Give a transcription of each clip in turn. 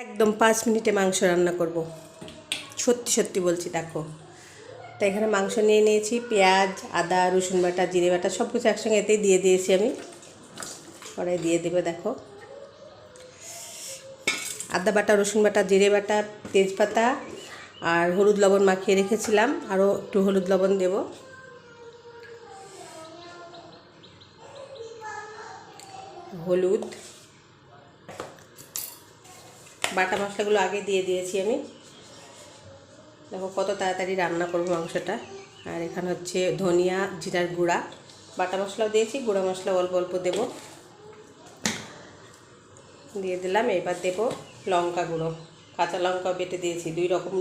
একদম পাঁচ মিনিটে মাংস রান্না করব। সত্যি সত্যি বলছি, দেখো। তো এখানে মাংস নিয়ে নিয়েছি, পেঁয়াজ, আদা, রসুন বাটা, জিরে বাটা সব কিছু একসঙ্গে এতেই দিয়ে দিয়েছি আমি। পরে দিয়ে দেবে, দেখো। আদা বাটা, রসুন বাটা, জিরে বাটা, তেজপাতা আর হলুদ লবণ মাখিয়ে রেখেছিলাম। আরও একটু হলুদ লবণ দেব। হলুদ বাটা মশলাগুলো আগে দিয়ে দিয়েছি আমি। দেখো কত তাড়াতাড়ি রান্না করব মাংসটা। আর এখানে হচ্ছে ধনিয়া, জিরার গুঁড়া। বাটা মশলাও দিয়েছি, গুঁড়া মশলা অল্প অল্প দেবো। দিয়ে দিলাম, এবার দেবো লঙ্কা গুঁড়ো। কাঁচা লঙ্কা বেটে দিয়েছি, দুই রকম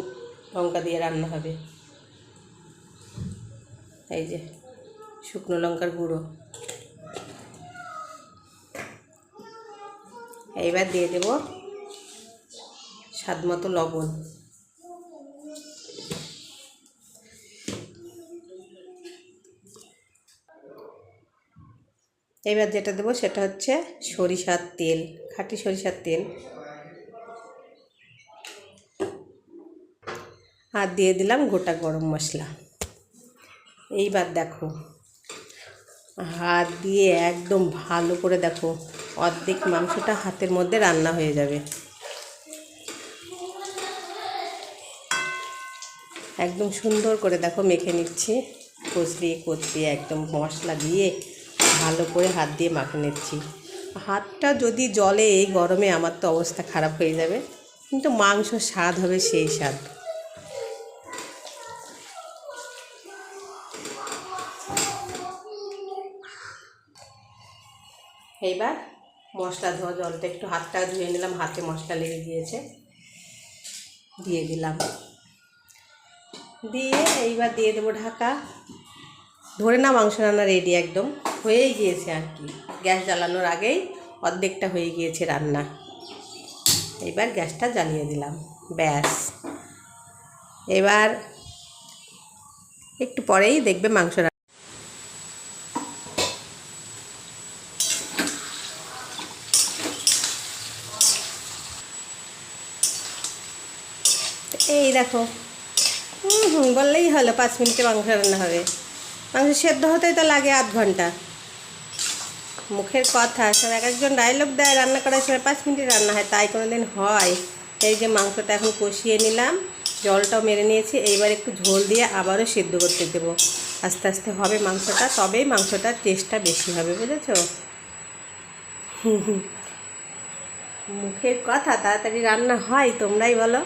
লঙ্কা দিয়ে রান্না হবে। এই যে, শুকনো লঙ্কার গুঁড়ো। এইবার দিয়ে দেবো স্বাদ মতো লবণ। এবার যেটা দেবো সেটা হচ্ছে সরিষার তেল, খাঁটি সরিষার তেল। আর দিয়ে দিলাম গোটা গরম মশলা। এইবার দেখো, হাত দিয়ে একদম ভালো করে দেখো, অর্ধেক মাংসটা হাতের মধ্যে রান্না হয়ে যাবে। একদম সুন্দর করে দেখো মেখে নিচ্ছি। কচড়িয়ে কচড়িয়ে একদম মশলা দিয়ে ভালো করে হাত দিয়ে মাখে নিচ্ছি। হাতটা যদি জলে এই গরমে আমার তো অবস্থা খারাপ হয়ে যাবে, কিন্তু মাংস স্বাদ হবে সেই স্বাদ। এইবার মশলা ধোয়া জলটা একটু হাতটা ধুয়ে নিলাম, হাতে মশলা লেগে গিয়েছে। দিয়ে দিলাম। দিয়ে এইবার দিয়ে দেবো ঢাকা। ধরে না মাংস রান্না রেডি একদম। হয়েই গিয়েছে আর কি। গ্যাস জ্বালানোর আগেই অর্ধেকটা হয়ে গিয়েছে রান্না। এবার গ্যাসটা জ্বালিয়ে দিলাম। ব্যাস। এবার একটু পরেই দেখবে মাংস এই দেখো। হুম হুম বললেই হলো, পাঁচ মিনিটে মাংস রান্না হবে। মাংস সেদ্ধ হতেই তো লাগে আধ ঘণ্টা। মুখের কথা সব এক একজন ডায়লগ দেয়, রান্না করার সময় পাঁচ মিনিটে রান্না হয়, তাই কোনো দিন হয়। এই যে মাংসটা এখন কষিয়ে নিলাম, জলটাও মেরে নিয়েছি, এইবার একটু ঝোল দিয়ে আবারও সেদ্ধ করতে দেবো। আস্তে আস্তে হবে মাংসটা, তবেই মাংসটার টেস্টটা বেশি হবে, বুঝেছ? মুখের কথা, তাড়াতাড়ি রান্না হয়, তোমরাই বলো।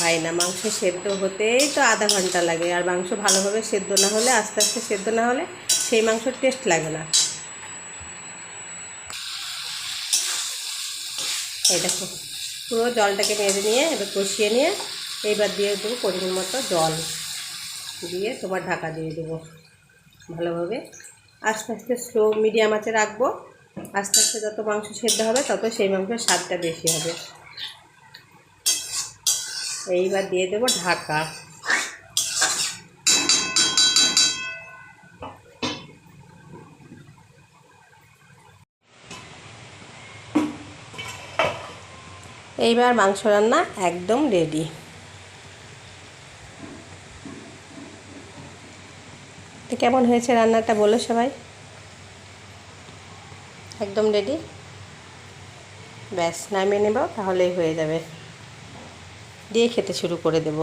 হয় না, মাংস সেদ্ধ হতেই তো আধা ঘণ্টা লাগে। আর মাংস ভালোভাবে সেদ্ধ না হলে, আস্তে আস্তে সেদ্ধ না হলে সেই মাংসর টেস্ট লাগে না। এই দেখো, পুরো জলটাকে মেরে নিয়ে, এবার কষিয়ে নিয়ে, এইবার দিয়ে দেবো পরিমাণ মতো জল। দিয়ে তোমার ঢাকা দিয়ে দেবো ভালোভাবে। আস্তে আস্তে স্লো মিডিয়াম আঁচে রাখব। আস্তে আস্তে যত মাংস সেদ্ধ হবে, তত সেই মাংসের স্বাদটা বেশি হবে। এইবার দিয়ে দেবো ঢাকা। এইবার মাংস রান্না একদম রেডি কেমন হয়েছে রান্নাটা বলো সবাই। একদম রেডি ব্যাস, নামিয়ে নেব, তাহলেই হয়ে যাবে। দিয়ে খেতে শুরু করে দেব।